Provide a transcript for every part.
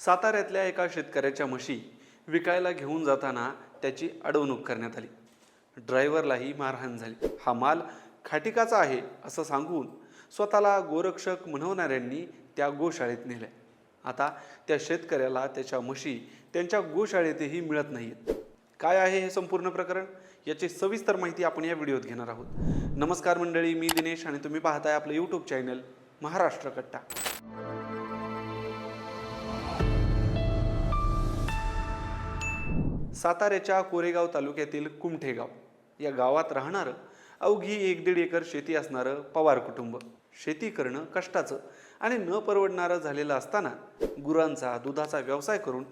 साताऱ्यातल्या एका शेतकऱ्याच्या म्हशी विकायला घेऊन जाताना त्याची अडवणूक करण्यात आली. ड्रायव्हरलाही मारहाण झाली. हा माल खाटिकाचा आहे असं सांगून स्वतःला गोरक्षक म्हणवणाऱ्यांनी त्या गोशाळेत नेल्या. आता त्या शेतकऱ्याला त्याच्या म्हशी त्यांच्या गोशाळेतही मिळत नाहीत काय आहे हे संपूर्ण प्रकरण? याची सविस्तर माहिती आपण या व्हिडिओत घेणार आहोत. नमस्कार मंडळी मी दिनेश आणि तुम्ही पाहताय आपलं यूट्यूब चॅनल महाराष्ट्र कट्टा. साताऱ्याच्या कोरेगाव तालुक्यातील कुमठेगाव या गावात राहणारं अवघी एक दीड एकर शेती असणारं पवार कुटुंब. शेती करणं कष्टाचं आणि न परवडणारं झालेलं असताना गुरांचा दुधाचा व्यवसाय करून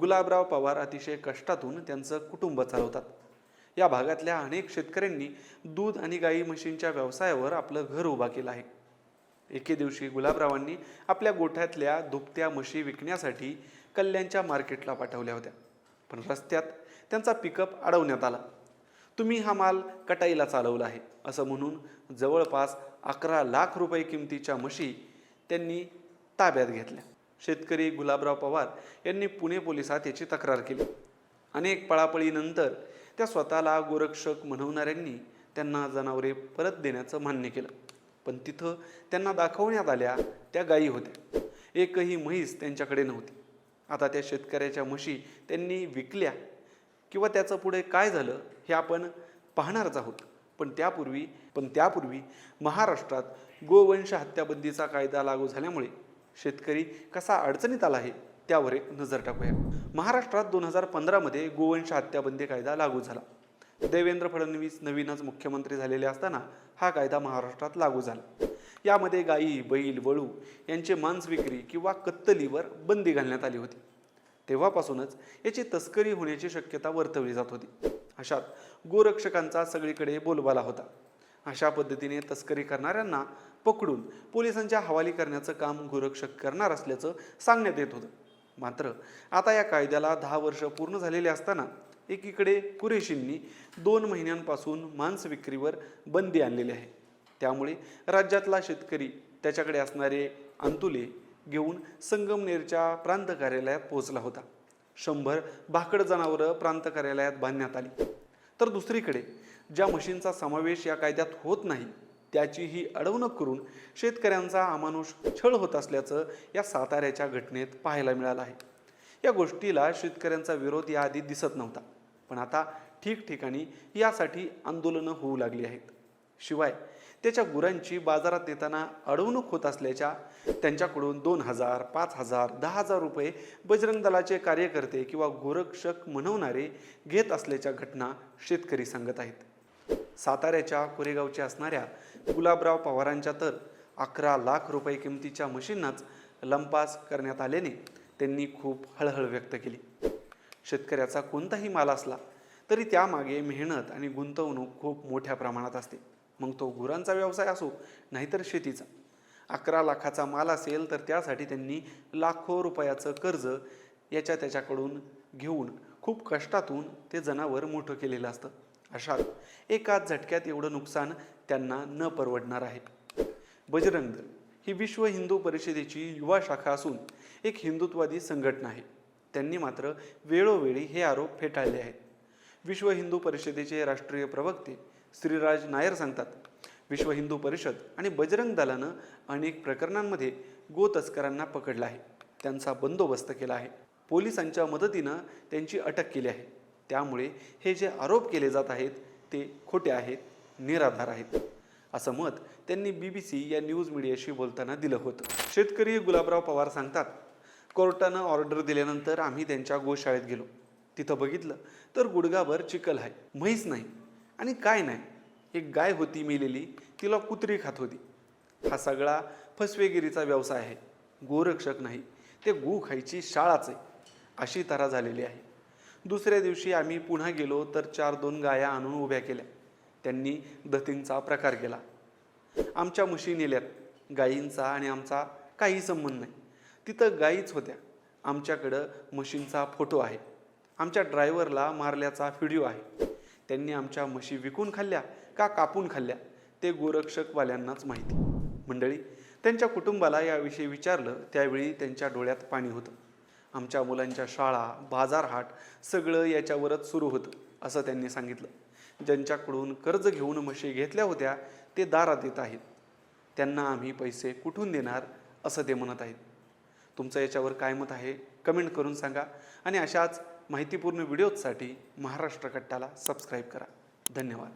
गुलाबराव पवार अतिशय कष्टातून त्यांचं कुटुंब चालवतात. या भागातल्या अनेक शेतकऱ्यांनी दूध आणि गाई म्हशींच्या व्यवसायावर आपलं घर उभा केलं आहे. एके दिवशी गुलाबरावांनी आपल्या गोठ्यातल्या दुभत्या म्हशी विकण्यासाठी कल्याणच्या मार्केटला पाठवल्या होत्या. पण रस्त्यात त्यांचा पिकअप अडवण्यात आला. तुम्ही हा माल कटाईला चालवला आहे असं म्हणून जवळपास अकरा लाख रुपये किमतीच्या म्हशी त्यांनी ताब्यात घेतल्या. शेतकरी गुलाबराव पवार यांनी पुणे पोलिसात याची तक्रार केली. अनेक पळापळीनंतर त्या स्वतःला गोरक्षक म्हणवणाऱ्यांनी त्यांना जनावरे परत देण्याचं मान्य केलं. पण तिथं त्यांना दाखवण्यात आल्या त्या गायी होत्या. एकही म्हैस त्यांच्याकडे नव्हती. आता त्या शेतकऱ्याच्या म्हशी त्यांनी विकल्या किंवा त्याचं पुढे काय झालं हे आपण पाहणारच आहोत. पण त्यापूर्वी पण त्यापूर्वी महाराष्ट्रात गोवंश हत्याबंदीचा कायदा लागू झाल्यामुळे शेतकरी कसा अडचणीत आला आहे त्यावर एक नजर टाकूया. महाराष्ट्रात दोन हजार पंधरामध्ये गोवंश हत्याबंदी कायदा लागू झाला. देवेंद्र फडणवीस नवीनच मुख्यमंत्री झालेले असताना हा कायदा महाराष्ट्रात लागू झाला. यामध्ये गायी बैल वळू यांचे मांस विक्री किंवा कत्तलीवर बंदी घालण्यात आली होती. तेव्हापासूनच याची तस्करी होण्याची शक्यता वर्तवली जात होती. अशात गोरक्षकांचा सगळीकडे बोलबाला होता. अशा पद्धतीने तस्करी करणाऱ्यांना पकडून पोलिसांच्या हवाली करण्याचं काम गोरक्षक करणार असल्याचं सांगण्यात येत होतं. मात्र आता या कायद्याला दहा वर्ष पूर्ण झालेले असताना एकीकडे कुरेशींनी दोन महिन्यांपासून मांस विक्रीवर बंदी आणलेली आहे. त्यामुळे राज्यातला शेतकरी त्याच्याकडे असणारे अंतुले घेऊन संगमनेरच्या प्रांत कार्यालयात पोहोचला होता. शंभर भाकड जनावरं प्रांत कार्यालयात बांधण्यात आली. तर दुसरीकडे ज्या मशीनचा समावेश या कायद्यात होत नाही त्याची ही अडवणूक करून शेतकऱ्यांचा अमानुष छळ होत असल्याचं या साताऱ्याच्या घटनेत पाहायला मिळालं आहे. या गोष्टीला शेतकऱ्यांचा विरोध याआधी दिसत नव्हता. पण आता ठिकठिकाणी यासाठी आंदोलनं होऊ लागली आहेत. शिवाय त्याच्या गुरांची बाजारात नेताना अडवणूक होत असल्याच्या त्यांच्याकडून दोन हजार पाच हजार दहा हजार रुपये बजरंग दलाचे कार्यकर्ते किंवा गोरक्षक म्हणवणारे घेत असल्याच्या घटना शेतकरी सांगत आहेत. साताऱ्याच्या कोरेगावच्या असणाऱ्या गुलाबराव पवारांच्या तर अकरा लाख रुपये किमतीच्या मशींनाच लंपास करण्यात आल्याने त्यांनी खूप हळहळ व्यक्त केली. शेतकऱ्याचा कोणताही माल असला तरी त्यामागे मेहनत आणि गुंतवणूक खूप मोठ्या प्रमाणात असते. मग तो गुरांचा व्यवसाय असो नाहीतर शेतीचा. अकरा लाखाचा माल असेल तर त्यासाठी त्यांनी लाखो रुपयाचं कर्ज याच्या त्याच्याकडून घेऊन खूप कष्टातून ते जनावर मोठं केलेलं असतं. अशात एकाच झटक्यात एवढं नुकसान त्यांना न परवडणार आहे. बजरंग दल ही विश्व हिंदू परिषदेची युवा शाखा असून एक हिंदुत्वादी संघटना आहे. त्यांनी मात्र वेळोवेळी हे आरोप फेटाळले आहेत. विश्व हिंदू परिषदेचे राष्ट्रीय प्रवक्ते श्रीराज नायर सांगतात. विश्व हिंदू परिषद आणि बजरंग दलानं अनेक प्रकरणांमध्ये गो तस्करांना पकडलं आहे. त्यांचा बंदोबस्त केला आहे. पोलिसांच्या मदतीनं त्यांची अटक केली आहे. त्यामुळे हे जे आरोप केले जात आहेत ते खोटे आहेत निराधार आहेत. असं मत त्यांनी बी बी सी या न्यूज मीडियाशी बोलताना दिलं होतं. शेतकरी गुलाबराव पवार सांगतात कोर्टानं ऑर्डर दिल्यानंतर आम्ही त्यांच्या गोशाळेत गेलो. तिथं बघितलं तर गुडगाभर चिखल आहे. म्हैस नाही. आणि काय नाही. एक गाय होती मेलेली तिला कुत्री खात होती. हा सगळा फसवेगिरीचा व्यवसाय आहे. गोरक्षक नाही. ते गू खायची शाळाच आहे. अशी तरा झालेली आहे. दुसऱ्या दिवशी आम्ही पुन्हा गेलो तर चार दोन गाया आणून उभ्या केल्या. त्यांनी दतींचा प्रकार केला. आमच्या म्हशी नेल्यात. गायींचा आणि आमचा काही संबंध नाही. तिथं गायीच होत्या. आमच्याकडं म्हशींचा फोटो आहे. आमच्या ड्रायव्हरला मारल्याचा व्हिडिओ आहे. त्यांनी आमच्या म्हशी विकून खाल्ल्या का कापून खाल्ल्या ते गोरक्षकवाल्यांनाच माहिती. मंडळी त्यांच्या कुटुंबाला याविषयी विचारलं त्यावेळी त्यांच्या डोळ्यात पाणी होतं. आमच्या मुलांच्या शाळा बाजारहाट सगळं याच्यावरच सुरू होतं असं त्यांनी सांगितलं. ज्यांच्याकडून कर्ज घेऊन म्हशी घेतल्या होत्या ते दारात येत आहेत. त्यांना आम्ही पैसे कुठून देणार असं ते म्हणत आहेत. तुमचं याच्यावर काय मत आहे? कमेंट करून सांगा. आणि अशाच माहितीपूर्ण व्हिडिओजसाठी महाराष्ट्र कट्टाला सबस्क्राईब करा. धन्यवाद.